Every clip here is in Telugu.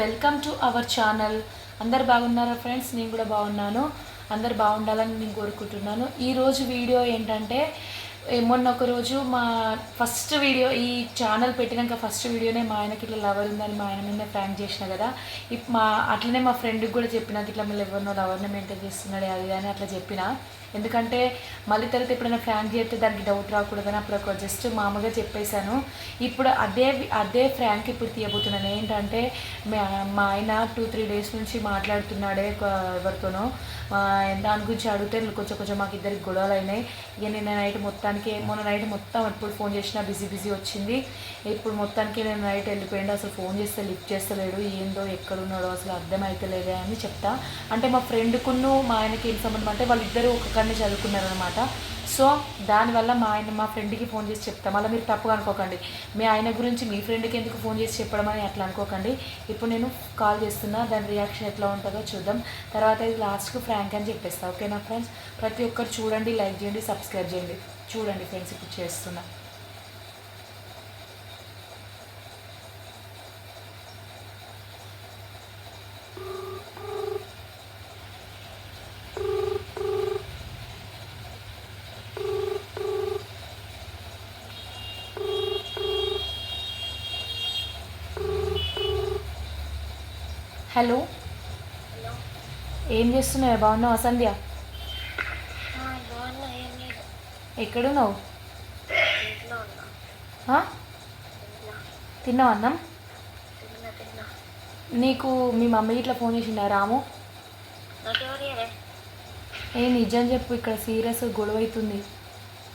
Welcome to our channel. అందరు బాగున్నారా ఫ్రెండ్స్? నేను కూడా బాగున్నాను. అందరు బాగుండాలని నేను కోరుకుంటున్నాను. ఈరోజు వీడియో ఏంటంటే ఏ మొన్న ఒక రోజు మా ఫస్ట్ వీడియో ఈ ఛానల్ పెట్టినాక ఫస్ట్ వీడియోనే మా ఆయనకి ఇట్లా లవర్ ఉందని మా ఆయన మీద ప్రాంక్ చేసిన కదా. మా అట్లనే మా ఫ్రెండ్కి కూడా చెప్పిన ఇట్లా మళ్ళీ ఎవరినో లవర్ని మెయింటైన్ చేస్తున్నాడు అది అని అట్లా చెప్పిన. ఎందుకంటే మళ్ళీ తర్వాత ఎప్పుడైనా ఫ్రాంక్ చేస్తే దానికి డౌట్ రాకూడదని అప్పుడు ఒక జస్ట్ మామూలుగా చెప్పేశాను. ఇప్పుడు అదే అదే ఫ్రాంక్ ఇప్పుడు తీయబోతున్నాను. ఏంటంటే మా- ఆయన టూ త్రీ డేస్ నుంచి మాట్లాడుతున్నాడే ఒక- ఎవరితోనో. దాని గురించి అడిగితే కొంచెం కొంచెం మాకు ఇద్దరికి గొడవలు అయినాయి. ఇక నిన్న నైట్ మొత్తానికి మొన్న నైట్ మొత్తం ఎప్పుడు ఫోన్ చేసినా బిజీ బిజీ వచ్చింది. ఇప్పుడు మొత్తానికి నేను నైట్ వెళ్ళిపోయిండు. అసలు ఫోన్ చేస్తే లిఫ్ట్ చేస్తలేడు. ఏందో ఎక్కడున్నాడో అసలు అర్థమైతలేదే అని చెప్తా. అంటే మా ఫ్రెండ్కును మా ఆయనకి ఏం సంబంధం? అంటే వాళ్ళిద్దరూ ఒక అక్కడనే చదువుకున్నారనమాట సో దానివల్ల మా ఆయన మా ఫ్రెండ్కి ఫోన్ చేసి చెప్తాం. మళ్ళీ మీరు తప్పుగా అనుకోకండి. మీ ఆయన గురించి మీ ఫ్రెండ్కి ఎందుకు ఫోన్ చేసి చెప్పడం అని అట్లా అనుకోకండి. ఇప్పుడు నేను కాల్ చేస్తున్నా దాని రియాక్షన్ ఎట్లా ఉంటుందో చూద్దాం. తర్వాత ఇది లాస్ట్కి ఫ్రాంక్ అని చెప్పేస్తా. ఓకేనా ఫ్రెండ్స్? ప్రతి ఒక్కరు చూడండి లైక్ చేయండి సబ్స్క్రైబ్ చేయండి. చూడండి ఫ్రెండ్స్ ఇప్పుడు చేస్తున్నా. హలో. ఏం చేస్తున్నావు? బాగున్నావా సంధ్య? ఆ, బాగున్నా. ఏం లేదు. ఎక్కడున్నావు? తిన్నావా అన్నం? నీకు మీ మమ్మీ ఇట్లా ఫోన్ చేసిండా రాము? ఏ నిజం చెప్పు ఇక్కడ సీరియస్ గొడవ అవుతుంది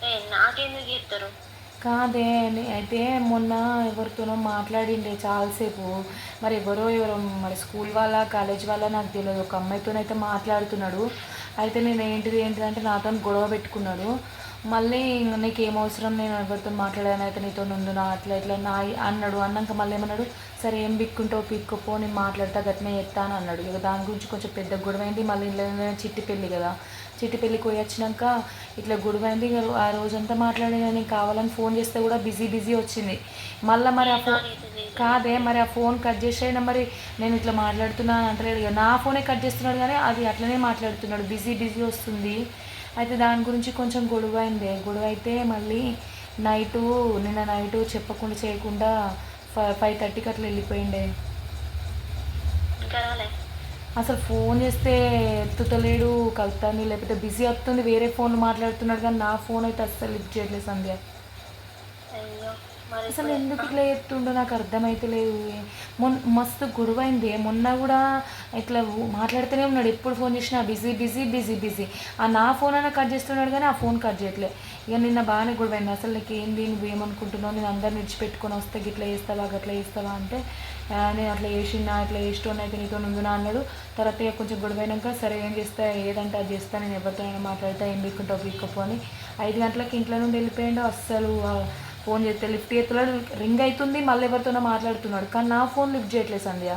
ఏ నాకెందుకు చెప్తారు కాదే అయితే మొన్న ఎవరితోనో మాట్లాడిండే చాలాసేపు. మరి ఎవరో ఎవరో మరి స్కూల్ వాళ్ళ కాలేజ్ వాళ్ళ నాకు తెలియదు ఒక అమ్మాయితోనైతే మాట్లాడుతున్నాడు. అయితే నేను ఏంటిది ఏంటిది అంటే నాతో గొడవ పెట్టుకున్నాడు. మళ్ళీ నీకు ఏం అవసరం నేను ఎవరితో మాట్లాడాను? అయితే నీతో నుండు నా అట్లా ఇట్లా నా అన్నాడు. అన్నాక మళ్ళీ ఏమన్నాడు? సరే ఏం బిక్కుంటావు? పిక్కుపో నేను మాట్లాడతా గట్టినే ఎత్తాను అన్నాడు. ఇక దాని గురించి కొంచెం పెద్ద గొడవ అయింది. మళ్ళీ ఇంట్లో చిట్టి పెళ్ళి కదా. చిట్టి పెళ్ళికి పోయి వచ్చినాక ఇట్లా గొడవైంది ఇక ఆ రోజంతా మాట్లాడినా నేను కావాలని ఫోన్ చేస్తే కూడా బిజీ బిజీ వచ్చింది. మళ్ళీ మరి ఆ ఫోన్ కాదే మరి ఆ ఫోన్ కట్ చేసైనా మరి నేను ఇట్లా మాట్లాడుతున్నా అని అంటలేడు. నా ఫోనే కట్ చేస్తున్నాడు కానీ అది అట్లనే మాట్లాడుతున్నాడు. బిజీ బిజీ వస్తుంది. అయితే దాని గురించి కొంచెం గొడవ అయింది గొడవ అయితే మళ్ళీ నైటు నిన్న నైటు చెప్పకుండా చేయకుండా ఫైవ్ ఫైవ్ థర్టీకి అట్లా వెళ్ళిపోయిండే. అసలు ఫోన్ చేస్తే ఎత్తుతలేడు కలుతాను లేకపోతే బిజీ వస్తుంది వేరే ఫోన్ మాట్లాడుతున్నాడు కానీ నా ఫోన్ అయితే అస్సలు లిఫ్ట్ చేయట్లేదు సంధ్య. అసలు ఎందుకు ఇట్లా ఎత్తుండో నాకు అర్థమైతలేదు మొన్న మస్తు గొడవ అయింది మొన్న కూడా ఇట్లా మాట్లాడుతూనే ఉన్నాడు. ఎప్పుడు ఫోన్ చేసినా బిజీ బిజీ బిజీ బిజీ. ఆ నా ఫోన్ అయినా కట్ చేస్తున్నాడు కానీ ఆ ఫోన్ కట్ చేయట్లే. ఇక నిన్న బాగానే గొడవ అయింది అసలు నీకు ఏంది నువ్వు ఏమనుకుంటున్నావు నేను అందరిని విడిచిపెట్టుకొని వస్తే గిట్లా చేస్తావా గట్లా చేస్తావా అంటే "ఆ, నేను అట్లా చేసినా అట్లా చేసిన అయితే నీతో నుందునా అన్నాడు. తర్వాత ఇక కొంచెం గొడవైనాక సరే ఏం చేస్తా ఏదంటే అది చేస్తా నేను ఎవరితోనైనా మాట్లాడతా ఏం బిక్కుంటావు బిక్కపో అని. ఐదు గంటలకు ఇంట్లో నుండి వెళ్ళిపోయాడు. అస్సలు ఫోన్ చేస్తే లిఫ్ట్ చేస్తున్నాడు రింగ్ అవుతుంది మళ్ళీ ఎవరితోనో మాట్లాడుతున్నాడు. కానీ నా ఫోన్ లిఫ్ట్ చేయట్లేదు సంధ్య.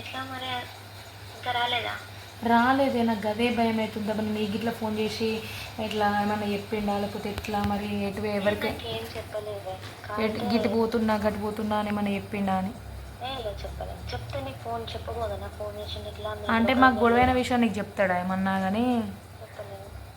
ఎట్లా మరి? ఇంకా రాలేదా? రాలేదే నాకు గదే భయం అవుతుంది మరి నీకు ఇట్లా ఫోన్ చేసి ఇట్లా ఏమన్నా చెప్పిండా? లేకపోతే ఎట్లా మరి? ఎటు ఎవరికి? గిట్టు పోతున్నా గట్టు పోతున్నా అని ఏమన్నా చెప్పిండా అని? చెప్తే ఫోన్ చెప్పకూడదు అంటే మాకు. గొడవైన విషయం నీకు చెప్తాడా ఏమన్నా కానీ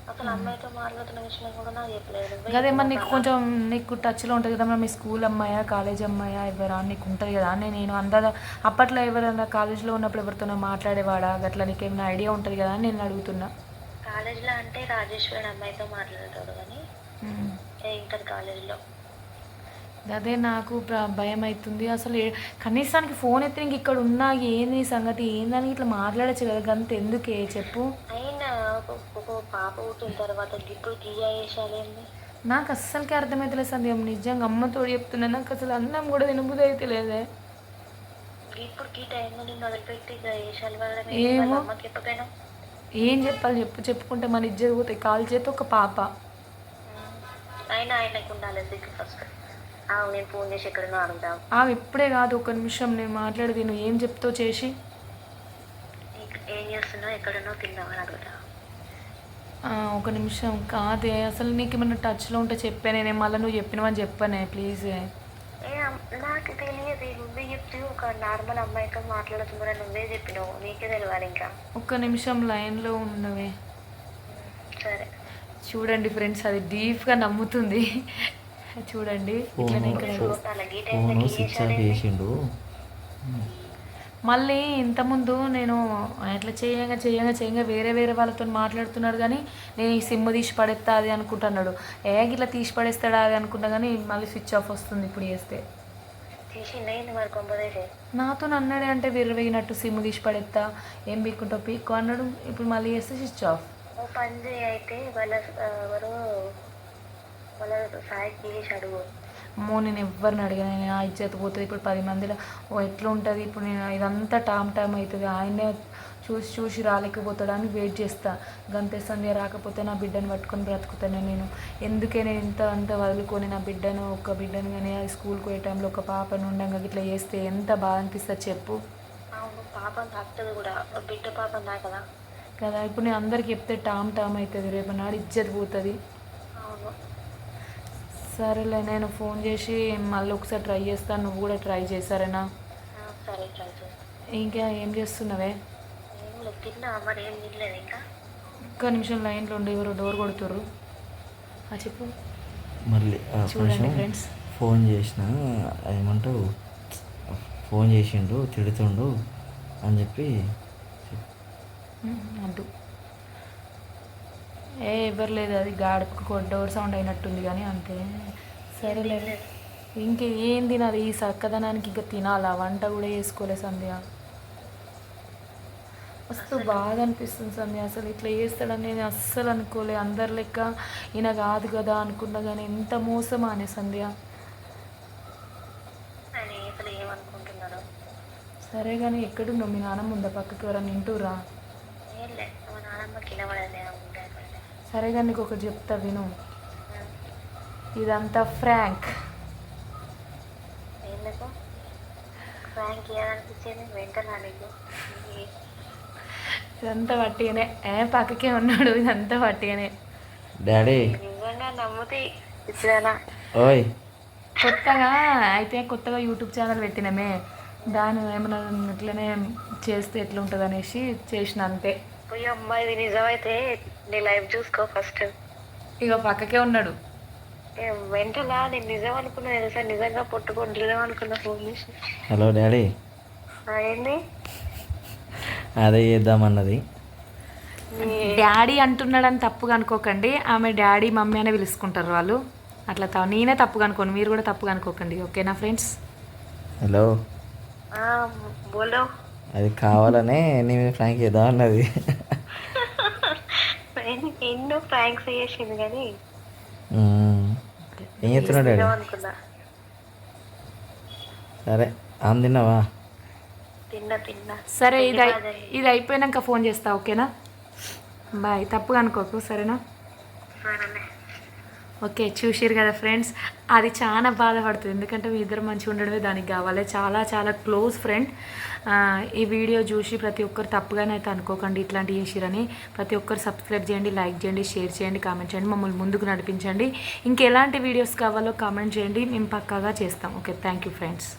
అసలు అమ్మాయితో మాట్లాడుతున్న విషయం కూడా నాకు చెప్పలేదు. నువ్వే గదే మరి నీకు? కొంచెం నీకు టచ్లో ఉంటుంది కదా మరి మీ స్కూల్ అమ్మాయా కాలేజ్ అమ్మాయా ఎవరా? నీకు ఉంటుంది కదా? అని నేను అందరూ అప్పట్లో ఎవరైనా కాలేజ్లో ఉన్నప్పుడు ఎవరితోనో మాట్లాడేవాడా? గట్లా నీకు ఏమైనా ఐడియా ఉంటుంది కదా అని నేను అడుగుతున్నా. కాలేజ్లో అంటే రాజేశ్వరి అమ్మాయితో మాట్లాడతాడు కానీ ఇంకా కాలేజ్లో అదే నాకు భయం అవుతుంది అసలు కనీసానికి ఫోన్ ఎత్తి ఇంక ఇక్కడ ఉన్నా ఏంది సంగతి? ఏందని ఇట్లా మాట్లాడచ్చు కదా గంత ఎందుకే చెప్పు పాప పుట్టిన తర్వాత ఇప్పుడు గియ్యా వేసాలేంది నాకు అస్సలకి అర్థమవుతలేదు సందేహం నిజంగా అమ్మతో చెప్తున్నా నాకు అసలు అన్నం కూడా తినబుద్ధి అయితే లేదే ఇప్పుడు ఈ టైంలో నిన్ను వదిలిపెట్టి వెళ్ళడం ఏమో. అమ్మకి చెప్పకపోయినా? ఏం చెప్పాలి? చెప్పు చెప్పుకుంటే మన ఇజ్జత పోతాయి. కాలు చేత ఒక పాప. అయినా ఆయనకు ఉండాలి సిగ్గు ఫస్ట్? ఆవు నేను ఫోన్ చేసి ఎక్కడనో అడుగుదాం ఆమె ఇప్పుడే కాదు ఒక నిమిషం నేను మాట్లాడేది. నువ్వు ఏం చెప్తావు చేసి? ఏం చేస్తున్నావు ఎక్కడనో తిన్నావని అడుగుతా. ఆ, ఒక నిమిషం కాదే అసలు నీకు ఏమన్నా టచ్లో ఉంటే చెప్పానే నేను మళ్ళీ నువ్వు చెప్పినవని చెప్పానే ప్లీజ్ నాకు తెలియదు నువ్వే చెప్తూ ఒక నార్మల్ అమ్మాయితో మాట్లాడుతున్నా నువ్వే చెప్పినావు నీకే తెలియాలి ఇంకా. ఒక్క నిమిషం లైన్లో ఉన్నవే. సరే. చూడండి ఫ్రెండ్స్ అది డీప్గా నమ్ముతుంది. చూడండి ఇట్లనే ఇక్కడ చేసిండు. మళ్ళీ ఇంతకుముందు నేను అట్లా చేయంగా చేయంగా చేయంగా వేరే వేరే వాళ్ళతో మాట్లాడుతున్నాడు కానీ నేను ఈ సిమ్ తీసి పడేస్తా అది అనుకుంటున్నాడు. ఏ ఇట్లా తీసి పడేస్తాడా అది అనుకుంటా కానీ మళ్ళీ స్విచ్ ఆఫ్ వస్తుంది ఇప్పుడు చేస్తే. నాతో అన్నాడే అంటే విర్రవేగినట్టు సిమ్ తీసి పడేస్తా ఏం పీక్కుంటావు? పీక్కు అన్నాడు. ఇప్పుడు మళ్ళీ చేస్తే స్విచ్ ఆఫ్. ఓ పని అయితే వాళ్ళ వాళ్ళ చేసి అడుగు. అమ్మో నేను ఎవరిని అడిగాను నేను ఆ ఇచ్చేత పోతుంది ఇప్పుడు పది మందిలో. ఓ ఎట్లా ఉంటుంది ఇప్పుడు నేను ఇదంతా టామ్ టామ్ అవుతుంది. ఆయనే చూసి చూసి రాలేకపోతాడు అని వెయిట్ చేస్తా. గంతే సంధ్య రాకపోతే నా బిడ్డను పట్టుకొని బ్రతుకుతాను నేను. ఎందుకే నేను ఇంత అంత వదులుకొని నా బిడ్డను ఒక బిడ్డను కానీ అది స్కూల్కి పోయే టైంలో ఒక పాపను ఉండగా ఇట్లా చేస్తే ఎంత బాధ అనిపిస్తుంది చెప్పు. అవును పాపం తాకుతుంది కూడా. బిడ్డ పాపం తాకదా కదా. ఇప్పుడు నేను అందరికి చెప్తే టామ్ టామ్ అవుతుంది. రేపు నాడు ఇజ్జత్ పోతుంది. సరేలే నేను ఫోన్ చేసి మళ్ళీ ఒకసారి ట్రై చేస్తాను నువ్వు కూడా ట్రై చేశారేనా ఆ, సరే ట్రై చేస్తాను ఇంకా ఏం చేస్తున్నావే? ఒక్క నిమిషం లైన్లో ఉండి ఎవరు డోర్ కొడుతుర్రు. ఆ చెప్పు. మళ్ళీ చూడండి ఫ్రెండ్స్. ఫోన్ చేసిన ఏమంటావు? ఫోన్ చేసిండు తిడుతుండు అని చెప్పి అడ్డు ఏ ఎవరు లేదు. అది గాడుపు డోర్ సౌండ్ అయినట్టుంది కానీ అంతే. సరేలే. ఇంక ఏం తినాలి? ఈ చక్కదనానికి ఇంకా తినాలా? వంట కూడా చేసుకోలే సంధ్య. మస్తు బాగా అనిపిస్తుంది సంధ్య. అసలు ఇట్లా చేస్తాడని నేను అస్సలు అనుకోలే. అందరి లెక్క ఈయన కాదు కదా అనుకున్నా కానీ ఎంత మోసం అనే సంధ్య. అసలు సరే కానీ ఎక్కడున్నావు? మీ నాన్నమ్మ ఉందా? పక్కకి ఎవరన్నా వింటూరా ఏం లే మా నాన్నమ్మ కింద పడేది ఉంటాయి సరే కానీ నీకు ఒకటి చెప్తా విను. ఇదంతా ఫ్రాంక్. ఎందుకు? ఫ్రాంక్ ఏదనిపించింది వెంటనే నీకు? ఇదంతా పట్టిగానే. ఏ పక్కకే ఉన్నాడు. ఇదంతా పట్టిగానే. డాడీ. నిజంగా నమ్ముతే. ఇచ్చిదానా ఓయ్. కొత్తగా అయితే కొత్తగా యూట్యూబ్ ఛానల్ పెట్టినామే. దాని ఏమైనా ఇట్లనే చేస్తే ఎట్లా ఉంటుంది అనేసి చేసిన అంతే. అమ్మాయి ఇది నిజమైతే నీ లైఫ్ చూసుకో ఫస్ట్. ఇక పక్కకే ఉన్నాడు. వెంటలా నేను నిజం అనుకున్నా తెలుసా? నిజంగా పుట్టుకొని నిజం అనుకున్నా ఫోన్ చేసి. Hello daddy. ఆ, ఏంది? అదే చేద్దామన్నది డాడీ అంటున్నాడని తప్పుగా అనుకోకండి. ఆమె డాడీ మమ్మీ అనే పిలుచుకుంటారు వాళ్ళు. అట్లా త- నేనే తప్పుగా అనుకోను. మీరు కూడా తప్పుగా అనుకోకండి. ఓకేనా ఫ్రెండ్స్? హలో. ఆ, బోలో. అది కావాలనే నేను ఫ్రాంక్ చేద్దాం అన్నది. ఎన్నో ప్రాంక్స్ చేసింది కానీ. ఏం నిజం అనుకున్నా సరే ఆమె తిన్నావా? తిన్నా తిన్నా. సరే ఇది ఇది అయిపోయినాక ఫోన్ చేస్తా ఓకేనా? బాయ్ తప్పుగా అనుకోకు సరేనా? సరేలే. ఓకే చూసారు కదా ఫ్రెండ్స్. అది చాలా బాధపడుతుంది. ఎందుకంటే మీ ఇద్దరు మంచిగా ఉండడమే దానికి కావాలి. చాలా చాలా క్లోజ్ ఫ్రెండ్. ఈ వీడియో చూసి ప్రతి ఒక్కరు తప్పుగానే అయితే అనుకోకండి ఇట్లాంటి చేసిరని. ప్రతి ఒక్కరు సబ్స్క్రైబ్ చేయండి లైక్ చేయండి షేర్ చేయండి కామెంట్ చేయండి మమ్మల్ని ముందుకు నడిపించండి. ఇంకెలాంటి వీడియోస్ కావాలో కామెంట్ చేయండి. మేము పక్కాగా చేస్తాం. Okay thank you friends.